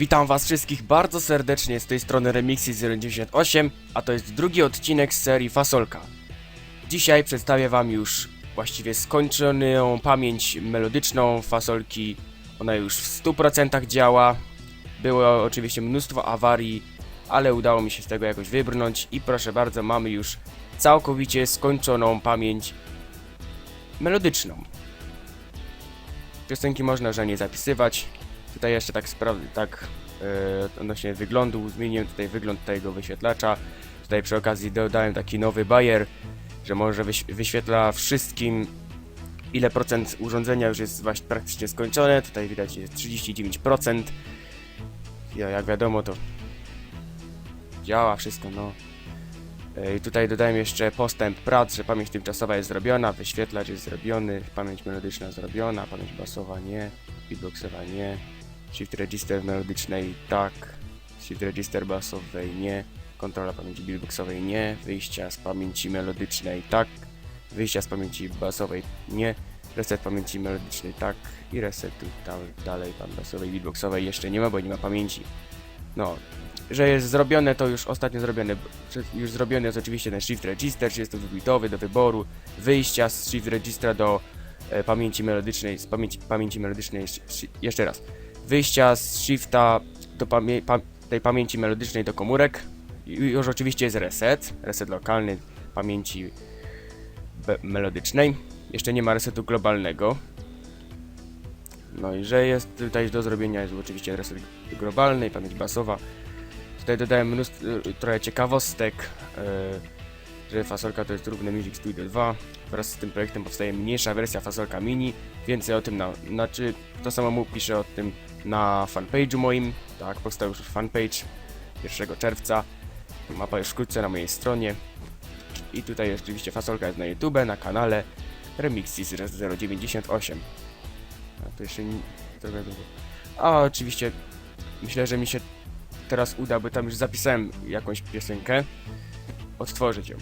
Witam was wszystkich bardzo serdecznie z tej strony Remixy098, a to jest drugi odcinek z serii Fasolka. Dzisiaj przedstawię wam już właściwie skończoną pamięć melodyczną Fasolki. Ona już w 100% działa. Było oczywiście mnóstwo awarii, ale udało mi się z tego jakoś wybrnąć i proszę bardzo, mamy już całkowicie skończoną pamięć melodyczną. Piosenki można już na nie zapisywać. Tutaj jeszcze tak tak e, odnośnie wyglądu, zmieniłem tutaj wygląd tego wyświetlacza. Tutaj przy okazji dodałem taki nowy bajer, że może wyś wyświetla wszystkim ile procent urządzenia już jest właśnie praktycznie skończone. Tutaj widać jest 39%. Ja, jak wiadomo to działa wszystko, no. E, I tutaj dodałem jeszcze postęp prac, że pamięć tymczasowa jest zrobiona, wyświetlacz jest zrobiony, pamięć melodyczna zrobiona, pamięć basowa nie, beatboxowa nie, shift register melodycznej tak, shift register basowej nie, kontrola pamięci beatboxowej nie, wyjścia z pamięci melodycznej tak, wyjścia z pamięci basowej nie, reset pamięci melodycznej tak. I resetu tam dalej pan basowej beatboxowej jeszcze nie ma, bo nie ma pamięci. No, że jest zrobione, to już ostatnio zrobione. Już zrobiony jest oczywiście ten Shift Register, 32-bitowy do wyboru, wyjścia z Shift Registra do e, pamięci melodycznej, z pamięci, pamięci melodycznej, sz- sz- jeszcze raz, wyjścia z Shifta do pamię pa tej pamięci melodycznej do komórek. I już oczywiście jest reset, reset lokalny pamięci melodycznej. Jeszcze nie ma resetu globalnego. No i że jest tutaj do zrobienia jest oczywiście reset globalny pamięć basowa. Tutaj dodałem mnóstwo, y, trochę ciekawostek, y, że fasolka to jest równe Music Studio 2. Wraz z tym projektem powstaje mniejsza wersja fasolka mini. Więcej o tym na, znaczy to samemu piszę o tym na fanpage'u moim. Tak, powstał już fanpage 1 czerwca. Mapa już wkrótce na mojej stronie. I tutaj oczywiście fasolka jest na YouTube, na kanale Remixis 098. A to jeszcze nie, trochę długo. A oczywiście myślę, że mi się teraz uda, bo tam już zapisałem jakąś piosenkę, odtworzyć ją.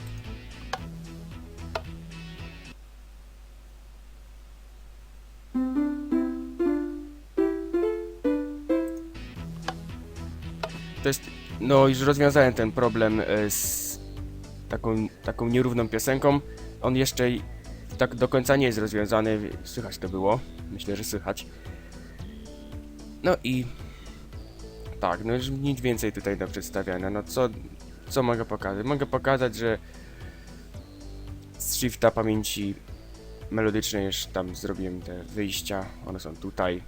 To jest, no już rozwiązałem ten problem e, z taką, taką nierówną piosenką. On jeszcze tak do końca nie jest rozwiązany, słychać to było, myślę, że słychać. No i tak, no już nic więcej tutaj do przedstawiania. No co, co mogę pokazać? Mogę pokazać, że z shifta pamięci melodycznej już tam zrobiłem te wyjścia. One są tutaj.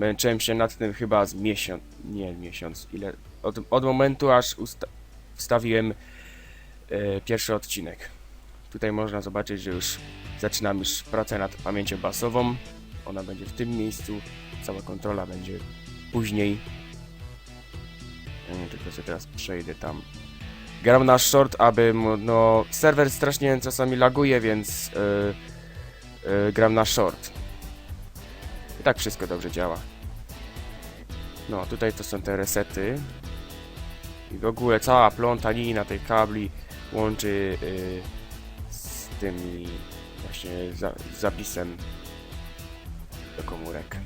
Męczyłem się nad tym chyba z miesiąc, nie miesiąc, ile, od, od momentu aż wstawiłem e, pierwszy odcinek. Tutaj można zobaczyć, że już zaczynam już pracę nad pamięcią basową. Ona będzie w tym miejscu, cała kontrola będzie później. Nie, tylko sobie teraz przejdę tam. Gram na short, aby no serwer strasznie czasami laguje, więc yy, yy, gram na short. I tak wszystko dobrze działa. No, tutaj to są te resety. I w ogóle cała plątanina tej kabli łączy yy, z tymi właśnie za, zapisem do komórek.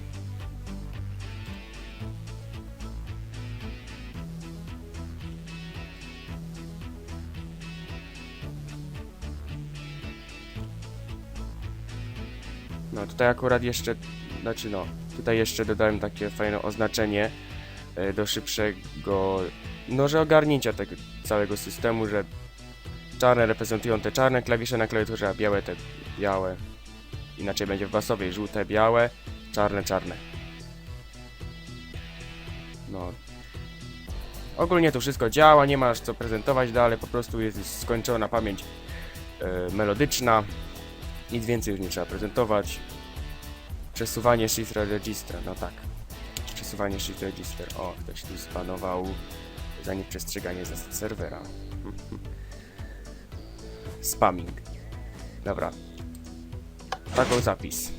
No tutaj akurat jeszcze, znaczy no, tutaj jeszcze dodałem takie fajne oznaczenie e, do szybszego, no że ogarnięcia tego całego systemu, że czarne reprezentują te czarne klawisze na klawiaturze, a białe te białe. Inaczej będzie w basowej, żółte, białe, czarne, czarne. No. Ogólnie to wszystko działa, nie masz co prezentować dalej, po prostu jest skończona pamięć e, melodyczna. Nic więcej już nie trzeba prezentować. Przesuwanie shift registra, no tak. Przesuwanie shift register. O, ktoś tu spanował za nieprzestrzeganie zasad serwera. Spamming. Dobra. Taką zapis.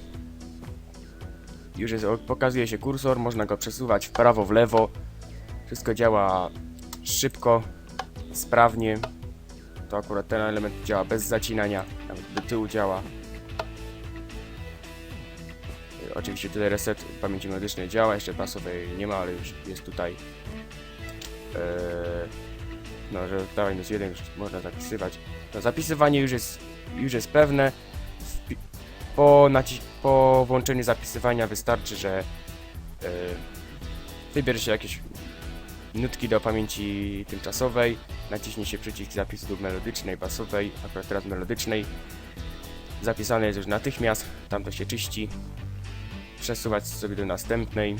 Już jest, pokazuje się kursor, można go przesuwać w prawo, w lewo. Wszystko działa szybko, sprawnie. To akurat ten element działa bez zacinania, nawet do tyłu działa. Oczywiście tutaj reset pamięci medycznej działa, jeszcze basowej nie ma, ale już jest tutaj. Eee, no, że dawaj minus jeden już można zapisywać. No, zapisywanie już jest, już jest pewne. Po, po włączeniu zapisywania wystarczy, że e, wybierze się jakieś nutki do pamięci tymczasowej, naciśnie się przycisk zapisu lub melodycznej, basowej, akurat teraz melodycznej. Zapisane jest już natychmiast, tam to się czyści. Przesuwać sobie do następnej,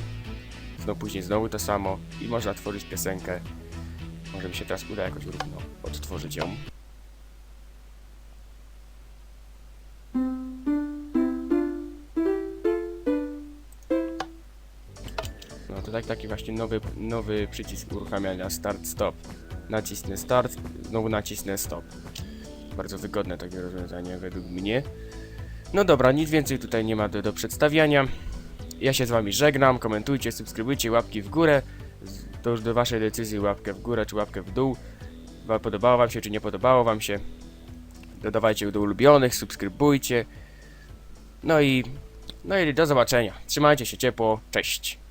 znowu później znowu to samo i można tworzyć piosenkę. Może mi się teraz uda jakoś równo odtworzyć ją. Taki właśnie nowy, nowy przycisk uruchamiania start stop. Nacisnę start, znowu nacisnę stop. Bardzo wygodne takie rozwiązanie według mnie. No dobra, nic więcej tutaj nie ma do, do przedstawiania. Ja się z wami żegnam, komentujcie, subskrybujcie, łapki w górę. To już do waszej decyzji łapkę w górę czy łapkę w dół. Podobało wam się czy nie podobało wam się. Dodawajcie do ulubionych, subskrybujcie. No i, no i do zobaczenia. Trzymajcie się ciepło, cześć.